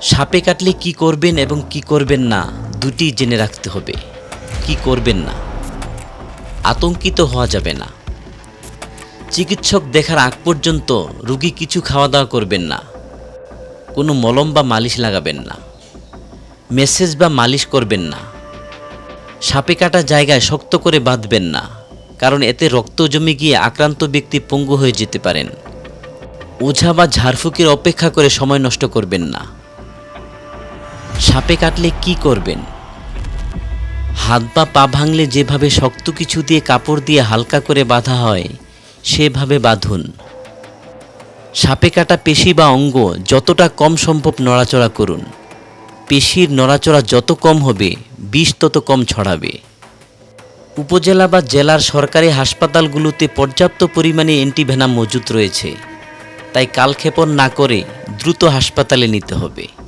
সাপে কাটলে কি করবেন এবং কি করবেন না, দুটি জেনে রাখতে হবে। কি করবেন না? আতঙ্কিত হওয়া যাবে না। চিকিৎসক দেখার আগ পর্যন্ত রুগী কিছু খাওয়া দাওয়া করবেন না। কোনো মলম বা মালিশ লাগাবেন না। মেসেজ বা মালিশ করবেন না। সাপে কাটা জায়গায় শক্ত করে বাঁধবেন না, কারণ এতে রক্ত জমে গিয়ে আক্রান্ত ব্যক্তি পঙ্গু হয়ে যেতে পারেন। ওঝা বা ঝাড়ফুঁকের অপেক্ষা করে সময় নষ্ট করবেন না। সাপে কাটলে কি করবেন? হাত বা পা ভাঙলে যেভাবে শক্ত কিছু দিয়ে কাপড় দিয়ে হালকা করে বাঁধা হয়, সেভাবে বাঁধুন। সাপে কাটা পেশি বা অঙ্গ যতটা কম সম্ভব নড়াচড়া করুন। পেশির নড়াচড়া যত কম হবে, বিষ তত কম ছড়াবে। উপজেলা বা জেলার সরকারি হাসপাতালগুলোতে পর্যাপ্ত পরিমাণে অ্যান্টিভেনাম মজুত রয়েছে, তাই কালক্ষেপণ না করে দ্রুত হাসপাতালে নিতে হবে।